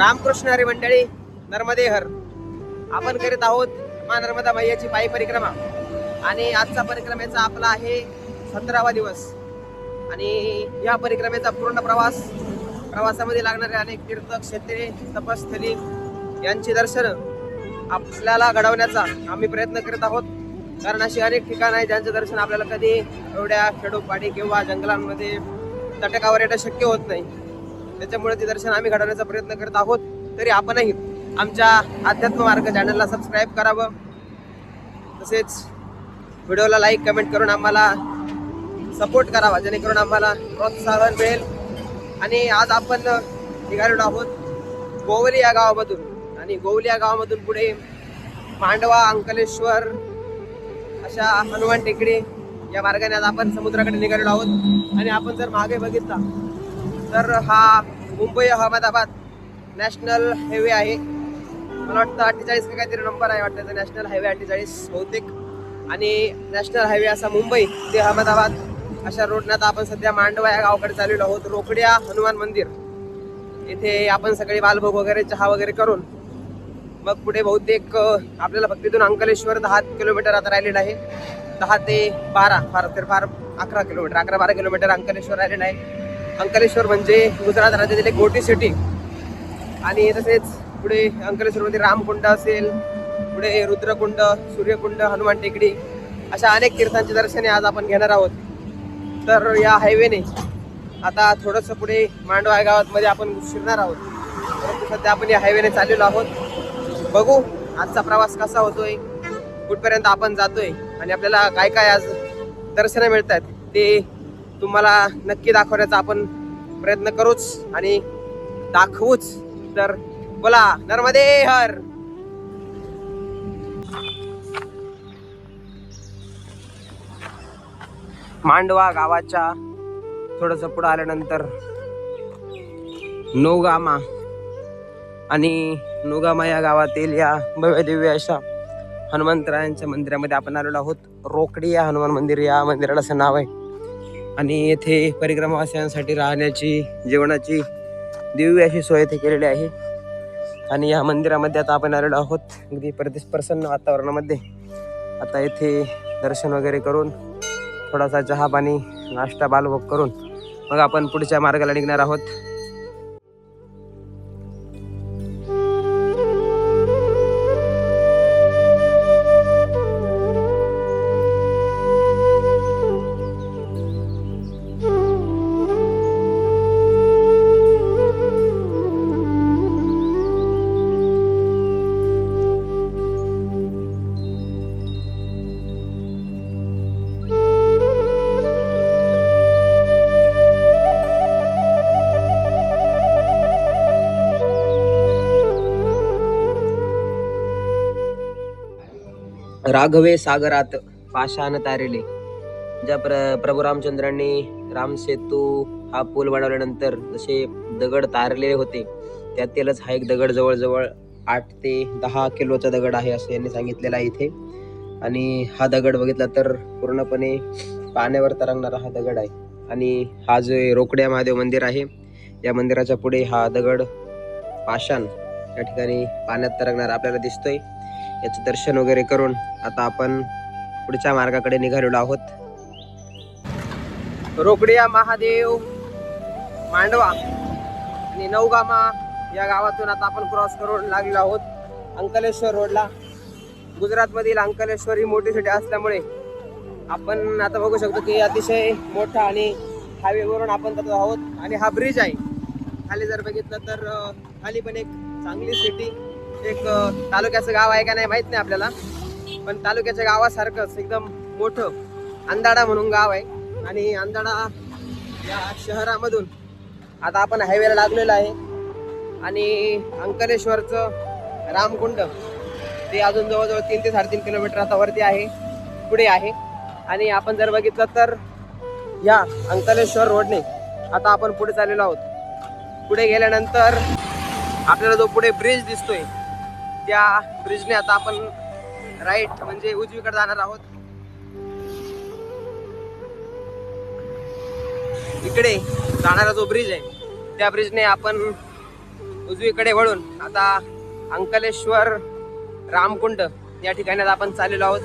रामकृष्ण हरी मंडळी नर्मदे हर आपण करीत आहोत मा नर्मदा मैयाची पायी परिक्रमा. आणि आजचा परिक्रमेचा आपला आहे सतरावा दिवस. आणि या परिक्रमेचा पूर्ण प्रवास प्रवासामध्ये लागणारे अनेक तीर्थक्षेत्रे तपस्थली यांची दर्शन आपल्याला घडवण्याचा आम्ही प्रयत्न करत आहोत. कारण अशी अनेक ठिकाणं आहेत ज्यांचं दर्शन आपल्याला कधी एवढ्या खेडोपाडी किंवा जंगलांमध्ये तटकावर येणं शक्य होत नाही. त्याच्यामुळे ते दर्शन आम्ही घडवण्याचा प्रयत्न करत आहोत. तरी आपणही आमच्या अध्यात्म मार्ग चॅनलला सबस्क्राईब करावं. तसेच व्हिडिओला लाईक कमेंट करून आम्हाला सपोर्ट करावा जेणेकरून आम्हाला प्रोत्साहन मिळेल. आणि आज आपण निघालेलो आहोत गोवली या गावामधून. आणि गोवली या गावामधून पुढे मांडवा अंकलेश्वर अशा हनुमान टेकडी या मार्गाने आज आपण समुद्राकडे निघालेलो आहोत. आणि आपण जर मागे बघितला तर हा मुंबई अहमदाबाद नॅशनल हायवे आहे. मला वाटतं अठ्ठेचाळीस का काहीतरी नंबर आहे वाटतं. नॅशनल हायवे अठ्ठेचाळीस बहुतेक. आणि नॅशनल हायवे असा मुंबई ते अहमदाबाद अशा रोडनं आता आपण सध्या मांडवा या गावाकडे चाललेलो आहोत. रोकड्या हनुमान मंदिर. इथे आपण सगळे बालभोग वगैरे चहा वगैरे करून मग पुढे बहुतेक आपल्याला फक्त इथून अंकलेश्वर दहा किलोमीटर आता राहिलेलं आहे. दहा ते बारा फार तर फार अकरा किलोमीटर अकरा बारा किलोमीटर अंकलेश्वर राहिलेलं आहे. अंकलेश्वर म्हणजे गुजरात राज्यातील एक मोठी सिटी आणि तसेच पुढे अंकलेश्वरमध्ये रामकुंड असेल पुढे रुद्रकुंड सूर्यकुंड हनुमान टेकडी अशा अनेक तीर्थांची दर्शने आज आपण घेणार आहोत. तर या हायवेने आता थोडंसं पुढे मांडवा गावातमध्ये आपण शिरणार आहोत. परंतु सध्या आपण या हायवेने चाललेलो आहोत. बघू आजचा प्रवास कसा होतोय कुठपर्यंत आपण जातोय आणि आपल्याला काय काय आज दर्शनं मिळत आहेत ते तुम्हाला नक्की दाखवण्याचा आपण प्रयत्न करूच आणि दाखवूच. तर बोला नर्मदे हर. मांडवा गावाच्या थोडस पुढे आल्यानंतर नोगामा आणि नोगामा या गावातील या भव्य दिव्य अशा हनुमंतरायांच्या मंदिरामध्ये आपण आलेलो आहोत. रोकडी या हनुमान मंदिर या मंदिराला असं नाव आहे. आणि येथे परिक्रमावासियांसाठी राहण्याची जेवणाची दिव्य अशी सोय इथे केलेली आहे. आणि या मंदिरामध्ये आता आपण आलेलो आहोत. अगदी प्रति प्रसन्न वातावरणामध्ये. आता येथे दर्शन वगैरे करून थोडासा चहा पाणी नाश्ता बालभोग करून मग आपण पुढच्या मार्गाला निघणार आहोत. राघवे सागरात पाषाण तारेले. ज्या प्र प्रभू रामचंद्रांनी रामसेतू हा पूल बनवल्यानंतर जसे दगड तारलेले होते त्यातीलच हा एक दगड जवळजवळ आठ ते दहा किलोचा दगड आहे असं यांनी सांगितलेलं आहे इथे. आणि हा दगड बघितला तर पूर्णपणे पाण्यावर तरंगणारा हा दगड आहे. आणि हा जो रोकड्या महादेव मंदिर आहे या मंदिराच्या पुढे हा दगड पाषाण या ठिकाणी पाण्यात तरंगणारा आपल्याला दिसतोय. याचं दर्शन वगैरे करून आता आपण पुढच्या मार्गाकडे निघालेलो आहोत. रोकडिया महादेव मांडवा आणि नवगामा या गावातून आता आपण क्रॉस करून लागलेलो आहोत. अंकलेश्वर रोडला गुजरातमधील अंकलेश्वर ही मोठी सिटी असल्यामुळे आपण आता बघू शकतो की अतिशय मोठा आणि हायवेवरून आपण जातो आहोत. आणि हा ब्रिज आहे. खाली जर बघितलं तर खाली पण एक चांगली सिटी एक तालुक्याचं गाव आहे का नाही माहीत नाही आपल्याला. पण तालुक्याच्या गावासारखंच एकदम मोठं अंधाडा म्हणून गाव आहे. आणि अंधाडा या शहरामधून आता आपण हायवेला लागलेलो आहे. आणि अंकलेश्वरचं रामकुंड ते अजून जवळजवळ तीन ते साडेतीन किलोमीटर आता वरती आहे पुढे आहे. आणि आपण जर बघितलं तर या अंकलेश्वर रोडने आता आपण पुढे चाललेलो आहोत. पुढे गेल्यानंतर आपल्याला जो पुढे ब्रिज दिसतोय त्या ब्रिजने आता आपण राईट म्हणजे उजवीकडे जाणार आहोत. इकडे जाणारा जो ब्रिज आहे त्या ब्रिजने आपण उजवीकडे वळून आता अंकलेश्वर रामकुंड या ठिकाणी आपण चाललेलो आहोत.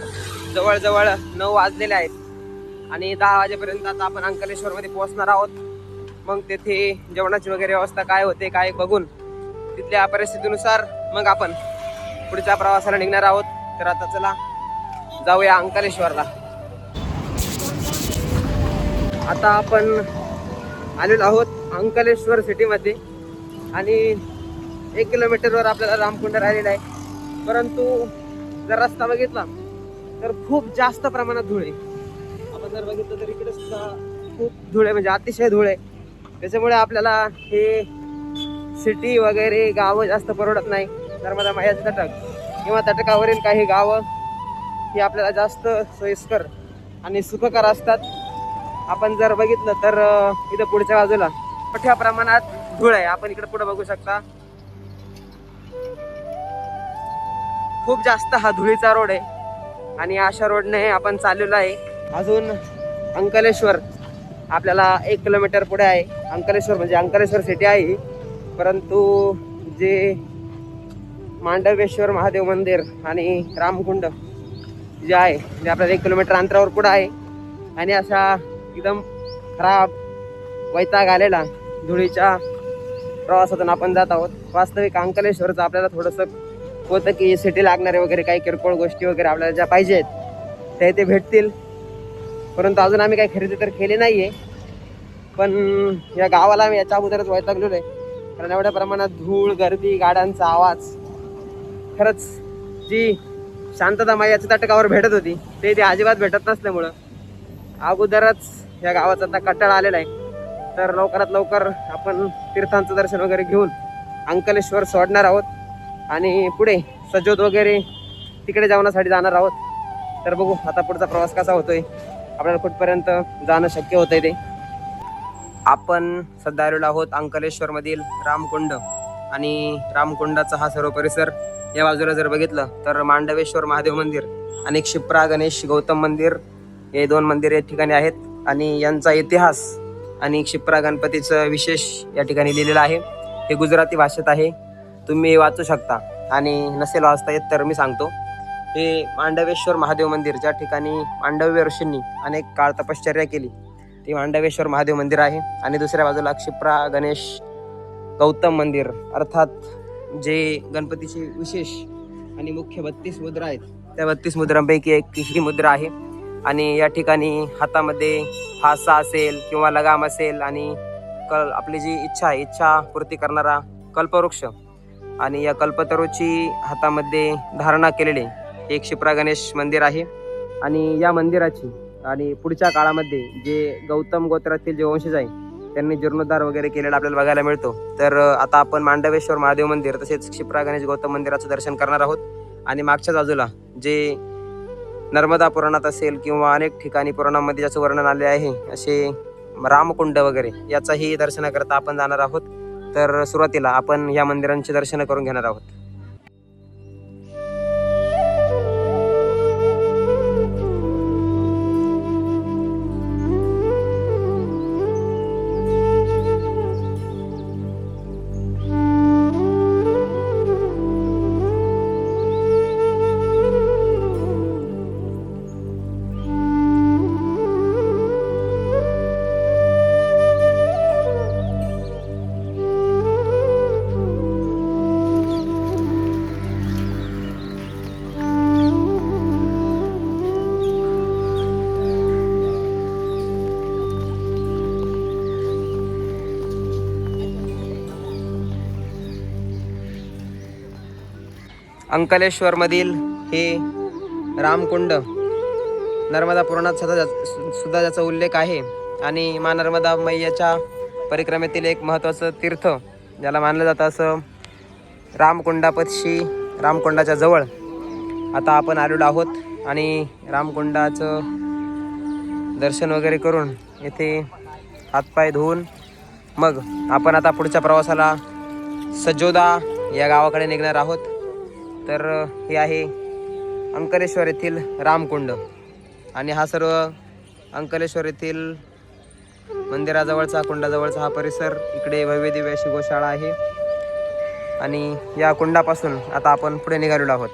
जवळजवळ नऊ वाजलेले आहेत आणि दहा वाजेपर्यंत आता आपण अंकलेश्वरमध्ये पोहोचणार आहोत. मग तेथे जेवणाची वगैरे व्यवस्था काय होते काय बघून तिथल्या परिस्थितीनुसार मग आपण पुढच्या प्रवासाला निघणार आहोत. तर आता चला जाऊया अंकलेश्वरला. आता आपण आलेलो आहोत अंकलेश्वर सिटीमध्ये आणि एक किलोमीटरवर आपल्याला रामकुंड राहिलेला आहे. परंतु जर रस्ता बघितला तर खूप जास्त प्रमाणात धुळे आपण जर बघितलं तर इकडे सुद्धा खूप धुळे म्हणजे अतिशय धुळे आहे. त्याच्यामुळे आपल्याला हे सिटी वगैरे गावं जास्त परवडत नाही. नर्मदा मायाचे तटक. किंवा तटकावरील काही गावं ही आपल्याला जास्त सोयीस्कर आणि सुखकर असतात. आपण जर बघितलं तर इथं पुढच्या बाजूला मोठ्या प्रमाणात धूळ आहे. आपण इकडे पुढे बघू शकता. खूप जास्त हा धुळीचा रोड आहे. आणि अशा रोडने आपण चाललेलो आहे. अजून अंकलेश्वर आपल्याला एक किलोमीटर पुढे आहे. अंकलेश्वर म्हणजे अंकलेश्वर सिटी आहे परंतु जे मांडवेश्वर महादेव मंदिर आणि रामकुंड जे आहे जे आपल्याला एक किलोमीटर अंतरावर पुढं आहे. आणि असा एकदम खराब वैताग आलेला धुळीच्या प्रवासातून आपण जात आहोत. वास्तविक अंकलेश्वरचं आपल्याला थोडंसं होतं की सिटी लागणारे वगैरे काही किरकोळ गोष्टी वगैरे आपल्याला ज्या पाहिजेत त्या इथे भेटतील. परंतु अजून आम्ही काही खरेदी तर केली नाही आहे पण या गावाला आम्ही याच्या अगोदरच वैतागलेलो आहे. कारण एवढ्या प्रमाणात धूळ गर्दी गाड्यांचा आवाज खरंच जी शांतता मायाच्या तटकावर भेटत होती ते ते अजिबात भेटत नसल्यामुळं अगोदरच या गावाचा आता कट्टाळ आलेला आहे. तर लवकरात लवकर आपण तीर्थांचं दर्शन वगैरे घेऊन अंकलेश्वर सोडणार आहोत आणि पुढे सजोद वगैरे तिकडे जेवणासाठी जाणार आहोत. तर बघू आता पुढचा प्रवास कसा होतोय. आपल्याला कुठपर्यंत जाणं शक्य होतंय ते. आपण सध्या आलेलो आहोत अंकलेश्वर मधील रामकुंड आणि रामकुंडाचा हा सर्व परिसर या बाजूला जर बघितलं तर मांडवेश्वर महादेव मंदिर आणि क्षिप्रा गणेश गौतम मंदिर हे दोन मंदिर या ठिकाणी आहेत. आणि यांचा इतिहास आणि क्षिप्रा गणपतीचं विशेष या ठिकाणी लिहिलेलं आहे. हे गुजराती भाषेत आहे. तुम्ही वाचू शकता. आणि नसेल वाचता येत तर मी सांगतो. हे मांडवेश्वर महादेव मंदिर ज्या ठिकाणी मांडव्य ऋषींनी अनेक काळ तपश्चर्या केली ते मांडवेश्वर महादेव मंदिर आहे. आणि दुसऱ्या बाजूला क्षिप्रा गणेश गौतम मंदिर अर्थात जे गणपतीचे विशेष आणि मुख्य बत्तीस मुद्रा आहेत त्या बत्तीस मुद्रांपैकी एक ही मुद्रा आहे. आणि या ठिकाणी हातामध्ये फासा असेल किंवा लगाम असेल आणि कल आपली जी इच्छा आहे इच्छा पूर्ती करणारा कल्पवृक्ष. आणि या कल्पतरूची हातामध्ये धारणा केलेले एक क्षिप्रा गणेश मंदिर आहे. आणि या मंदिराची आणि पुढच्या काळामध्ये जे गौतम गोत्रातील जे वंशज आहे त्यांनी जीर्णोद्धार वगैरे केलेला आपल्याला बघायला मिळतो. तर आता आपण मांडवेश्वर महादेव मंदिर तसेच क्षिप्रा गणेश गौतम मंदिराचं दर्शन करणार आहोत. आणि मागच्या बाजूला जे नर्मदा पुराणात असेल किंवा अनेक ठिकाणी पुराणामध्ये ज्याचं वर्णन आले आहे असे रामकुंड वगैरे याचाही दर्शनाकरता आपण जाणार आहोत. तर सुरुवातीला आपण या मंदिरांची दर्शनं करून घेणार आहोत. अंकलेश्वरमधील हे रामकुंड नर्मदा पुराणात सुद्धा सुद्धा ज्याचा उल्लेख आहे. आणि मा नर्मदा मैयाच्या परिक्रमेतील एक महत्त्वाचं तीर्थ ज्याला मानलं जातं असं रामकुंडापशी रामकुंडाच्या जवळ आता आपण आलेलो आहोत. आणि रामकुंडाचं दर्शन वगैरे करून येथे हातपाय धुवून मग आपण आता पुढच्या प्रवासाला सजोदा या गावाकडे निघणार आहोत. तर हे आहे अंकलेश्वर येथील रामकुंड. आणि हा सर्व अंकलेश्वर येथील मंदिराजवळचा कुंडाजवळचा हा परिसर इकडे भव्य दिव्य अशी गोशाळा आहे. आणि या कुंडापासून आता आपण पुढे निघालेलो आहोत.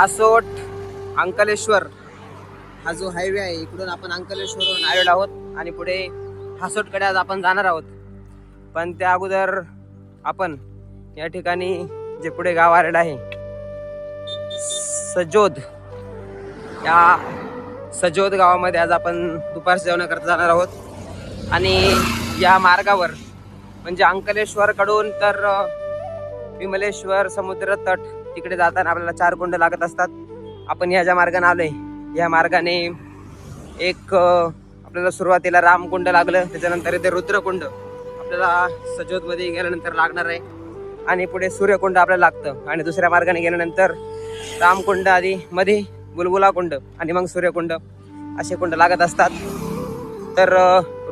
हासोट अंकलेश्वर. हा जो हायवे आहे इकडून आपण अंकलेश्वरहून आलेलो आहोत आणि पुढे हासोटकडे आज आपण जाणार आहोत. पण त्या अगोदर आपण या ठिकाणी जे पुढे गाव आलेलं आहे सजोद. या सजोद गावामध्ये आज आपण दुपारच्या जेवणाकरता जाणार आहोत. आणि या मार्गावर म्हणजे अंकलेश्वरकडून तर विमलेश्वर समुद्र तट तिकडे जाताना आपल्याला चार कुंड लागत असतात. आपण ह्या ज्या मार्गाने आलोय या मार्गाने एक आपल्याला सुरुवातीला रामकुंड लागलं. त्याच्यानंतर इथे रुद्रकुंड आपल्याला सजोदमध्ये गेल्यानंतर लागणार आहे. आणि पुढे सूर्यकुंड आपल्याला लागतं. आणि दुसऱ्या मार्गाने गेल्यानंतर रामकुंड आधी मध्ये बुलबुला कुंड आणि मग सूर्यकुंड असे कुंड लागत असतात. तर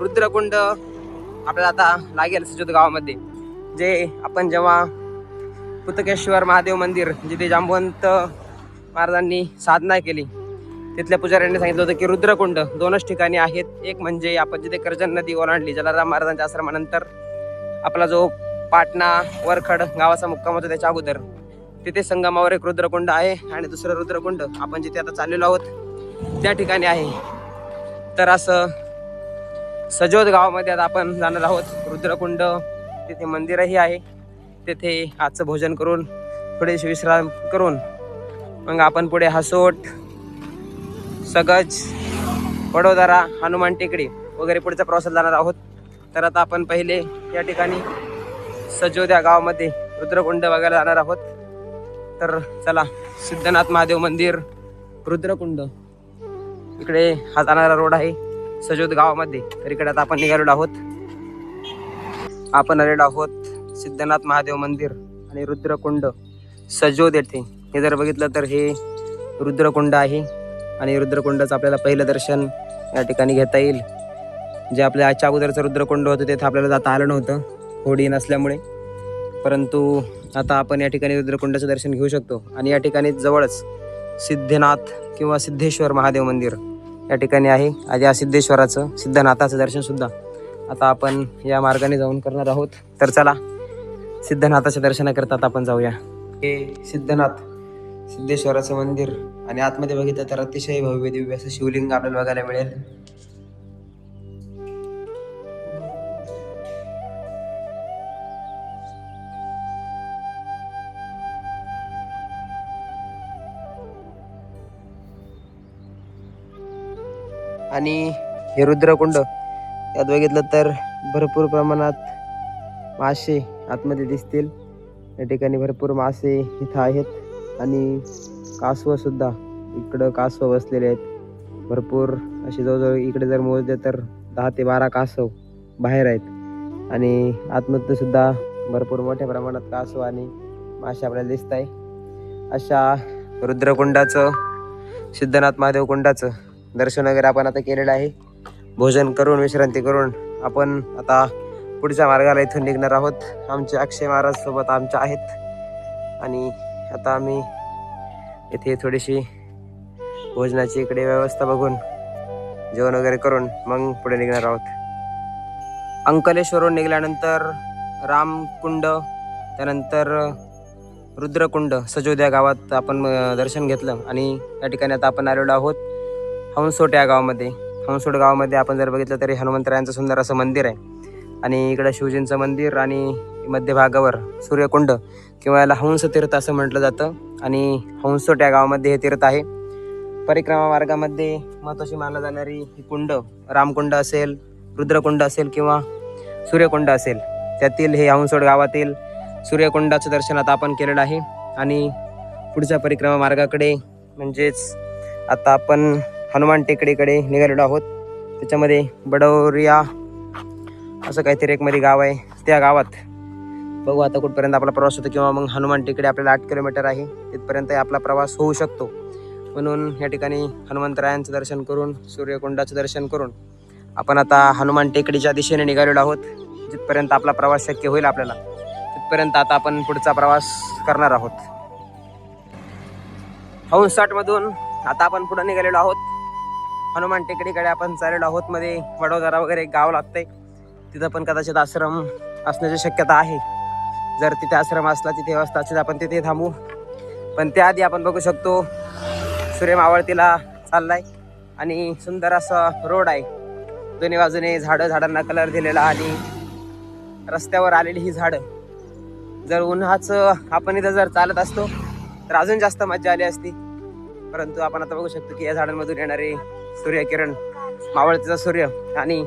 रुद्रकुंड आपल्याला आता लागेल सजोद गावामध्ये. जे आपण जेव्हा पुतकेश्वर महादेव मंदिर जिथे जांबवंत महाराजांनी साधना केली. तिथल्या पुजाऱ्यांनी सांगितलं होतं की रुद्रकुंड दोनच ठिकाणी आहेत. एक म्हणजे आपण जिथे कर्जन नदी ओलांडली जलाराम महाराजांच्या आश्रमानंतर आपला जो पाटणा वरखड गावाचा मुक्काम होता त्याच्या अगोदर तिथे संगमावर एक रुद्रकुंड आहे आणि दुसरं रुद्रकुंड आपण जिथे आता चाललेलो आहोत त्या ठिकाणी आहे. तर असं सजोद गावामध्ये आता आपण जाणार आहोत. रुद्रकुंड तिथे मंदिरही आहे. तेथे आजचं भोजन करून थोडेसे विश्राम करून मग आपण पुढे हसोट सगज वडोदरा हनुमान टेकडी वगैरे पुढचा प्रवासात जाणार आहोत. तर आता आपण पहिले या ठिकाणी सजोद्या गावामध्ये रुद्रकुंड बघायला जाणार आहोत. तर चला सिद्धनाथ महादेव मंदिर रुद्रकुंड. इकडे हा जाणारा रोड आहे सजोद गावामध्ये. तर इकडे आता आपण निघालेलो आहोत. आपण आलेलो आहोत सिद्धनाथ महादेव मंदिर आणि रुद्रकुंड सजोद येथे हे जर बघितलं तर हे रुद्रकुंड आहे आणि रुद्रकुंडाचं आपल्याला पहिलं दर्शन या ठिकाणी घेता येईल. जे आपल्या आजच्या अगोदरचं रुद्रकुंड होतं तेथे आपल्याला जाता आलं नव्हतं होडी नसल्यामुळे. परंतु आता आपण या ठिकाणी रुद्रकुंडाचं दर्शन घेऊ शकतो आणि या ठिकाणी जवळच सिद्धनाथ किंवा सिद्धेश्वर महादेव मंदिर या ठिकाणी आहे. आज या सिद्धेश्वराचं सिद्धनाथाचं दर्शनसुद्धा आता आपण या मार्गाने जाऊन करणार आहोत. तर चला सिद्धनाथाच्या दर्शनाकरता आपण जाऊया. हे सिद्धनाथ सिद्धेश्वराचं मंदिर आणि आतमध्ये बघितलं तर अतिशय भव्य दिव्य असं शिवलिंग आपल्याला बघायला मिळेल. आणि हे रुद्रकुंड यात बघितलं तर भरपूर प्रमाणात मासे आतमध्ये दिसतील. या ठिकाणी भरपूर मासे इथं आहेत. आणि कासवं सुद्धा इकडं कासव बसलेले आहेत. भरपूर असे जवळजवळ इकडे जर मोजले तर दहा ते बारा कासव बाहेर आहेत. आणि आतमध्ये सुद्धा भरपूर मोठ्या प्रमाणात कासव आणि मासे आपल्याला दिसत आहे. अशा रुद्रकुंडाचं सिद्धनाथ महादेव कुंडाचं दर्शन वगैरे आपण आता केलेलं आहे. भोजन करून विश्रांती करून आपण आता पुढच्या मार्गाला इथून निघणार आहोत. आमचे अक्षय महाराज सोबत आमच्या आहेत. आणि आता आम्ही इथे थोडीशी भोजनाची इकडे व्यवस्था बघून जेवण वगैरे करून मग पुढे निघणार आहोत. अंकलेश्वरून निघाल्यानंतर रामकुंड त्यानंतर रुद्रकुंड सजोद्या गावात आपण दर्शन घेतलं. आणि या ठिकाणी आता आपण आलेलो आहोत हंसोट या गावामध्ये. हंसोट गावामध्ये आपण जर बघितलं तरी हनुमंतरायांचं सुंदर असं मंदिर आहे. आणि इकडं शिवजींचं मंदिर आणि मध्यभागावर सूर्यकुंड किंवा याला हंस तीर्थ असं म्हटलं जातं. आणि हंसोट या गावामध्ये हे तीर्थ आहे. परिक्रमा मार्गामध्ये महत्त्वाची मानला जाणारी ही कुंड रामकुंड असेल रुद्रकुंड असेल किंवा सूर्यकुंड असेल. त्यातील हे हंसोट गावातील सूर्यकुंडाचं दर्शन आता आपण केलेलं आहे. आणि पुढच्या परिक्रमा मार्गाकडे म्हणजेच आता आपण हनुमान टेकडीकडे निघालेलो आहोत. त्याच्यामध्ये बडोरिया असं काहीतरी एक मध्ये गाव आहे. त्या गावात. बघू आता कुठपर्यंत आपला प्रवास होतो किंवा मग हनुमान टेकडे आपल्याला आठ किलोमीटर आहे. तिथपर्यंत आपला प्रवास होऊ शकतो. म्हणून या ठिकाणी हनुमंतरायांचं दर्शन करून सूर्यकुंडाचं दर्शन करून आपण आता हनुमान टेकडीच्या दिशेने निघालेलो आहोत. जिथपर्यंत आपला प्रवास शक्य होईल आपल्याला तिथपर्यंत आता आपण पुढचा प्रवास करणार आहोत. मधून आता आपण पुढे निघालेलो आहोत. हनुमान टेकडीकडे आपण चाललेलो आहोत. मध्ये वडोदरा वगैरे एक गाव लागतंय. तिथं पण कदाचित आश्रम असण्याची शक्यता आहे. जर तिथे आश्रम असला तिथे व्यवस्था असेल आपण तिथे थांबू. पण त्याआधी आपण बघू शकतो सूर्य मावळतीला चाललाय आणि सुंदर असा रोड आहे. दोन्ही बाजूने झाडं झाडांना कलर दिलेला आणि रस्त्यावर आलेली ही झाडं. जर उन्हाचं आपण इथं जर चालत असतो तर अजून जास्त मज्जा आली असती. परंतु आपण आता बघू शकतो की या झाडांमधून येणारे सूर्यकिरण मावळतीचा सूर्य आणि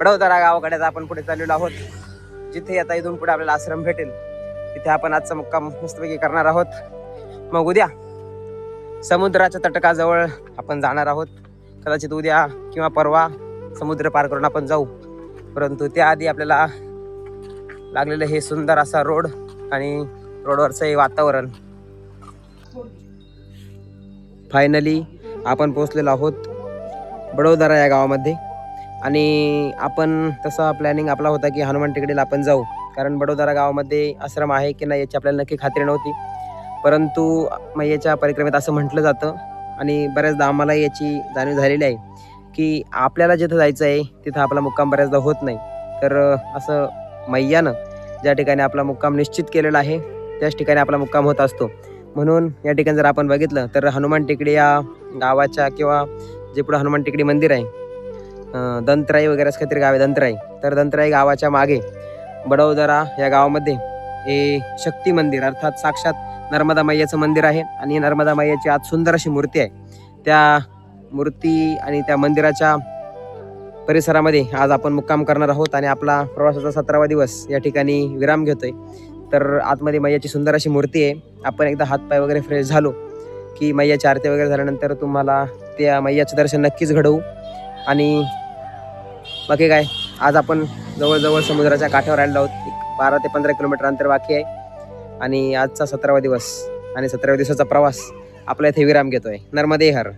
वडोदरा गावाकडेच आपण पुढे चाललेलो आहोत. जिथे आता इथून पुढे आपल्याला आश्रम भेटेल. तिथे आपण आजचा मुक्काम मस्तपैकी करणार आहोत. मग उद्या समुद्राच्या तटकाजवळ आपण जाणार आहोत. कदाचित उद्या किंवा परवा समुद्र पार करून आपण जाऊ. परंतु त्याआधी आपल्याला लागलेलं हे सुंदर असा रोड आणि रोडवरचं हे वातावरण. फायनली आपण पोहोचलेलो आहोत बडोदरा या गावामध्ये. आणि आपण तसा प्लॅनिंग आपला होता की हनुमान टेकडीला आपण जाऊ. कारण बडोदरा गावामध्ये आश्रम आहे की नाही याची आपल्याला नक्की खात्री नव्हती. परंतु मैयाच्या परिक्रमेत असं म्हटलं जातं आणि बऱ्याचदा आम्हाला याची जाणीव झालेली आहे की आपल्याला जिथं जायचं आहे तिथं आपला मुक्काम बऱ्याचदा होत नाही. तर असं मैयानं ज्या ठिकाणी आपला मुक्काम निश्चित केलेला आहे त्याच ठिकाणी आपला मुक्काम होत असतो. म्हणून या ठिकाणी जर आपण बघितलं तर हनुमान टेकडी या गावाच्या किंवा जे पुढं हनुमान टेकडी मंदिर आहे दंतराई वगैरे असं काहीतरी गाव आहे दंतराई. तर दंतराई गावाच्या मागे बडोदरा या गावामध्ये हे शक्ती मंदिर अर्थात साक्षात नर्मदा मैयाचं मंदिर आहे आणि नर्मदा मैयाची आज सुंदर अशी मूर्ती आहे. त्या मूर्ती आणि त्या मंदिराच्या परिसरामध्ये आज आपण मुक्काम करणार आहोत आणि आपला प्रवासाचा सतरावा दिवस या ठिकाणी विराम घेतोय. तर आतमध्ये मैयाची सुंदर अशी मूर्ती आहे. आपण एकदा हातपाय वगैरे फ्रेश झालो की मैयाची आरती वगैरे झाल्यानंतर तुम्हाला त्या मैयाचं दर्शन नक्कीच घडवू. आणि बाकी काय? आज आपण जवळजवळ समुद्राच्या काठावर आलेलो आहोत. एक बारा ते पंधरा किलोमीटर अंतर बाकी आहे. आणि आजचा सतरावा दिवस आणि सतराव्या दिवसाचा प्रवास आपल्या इथे विराम घेतोय. नर्मदे हर.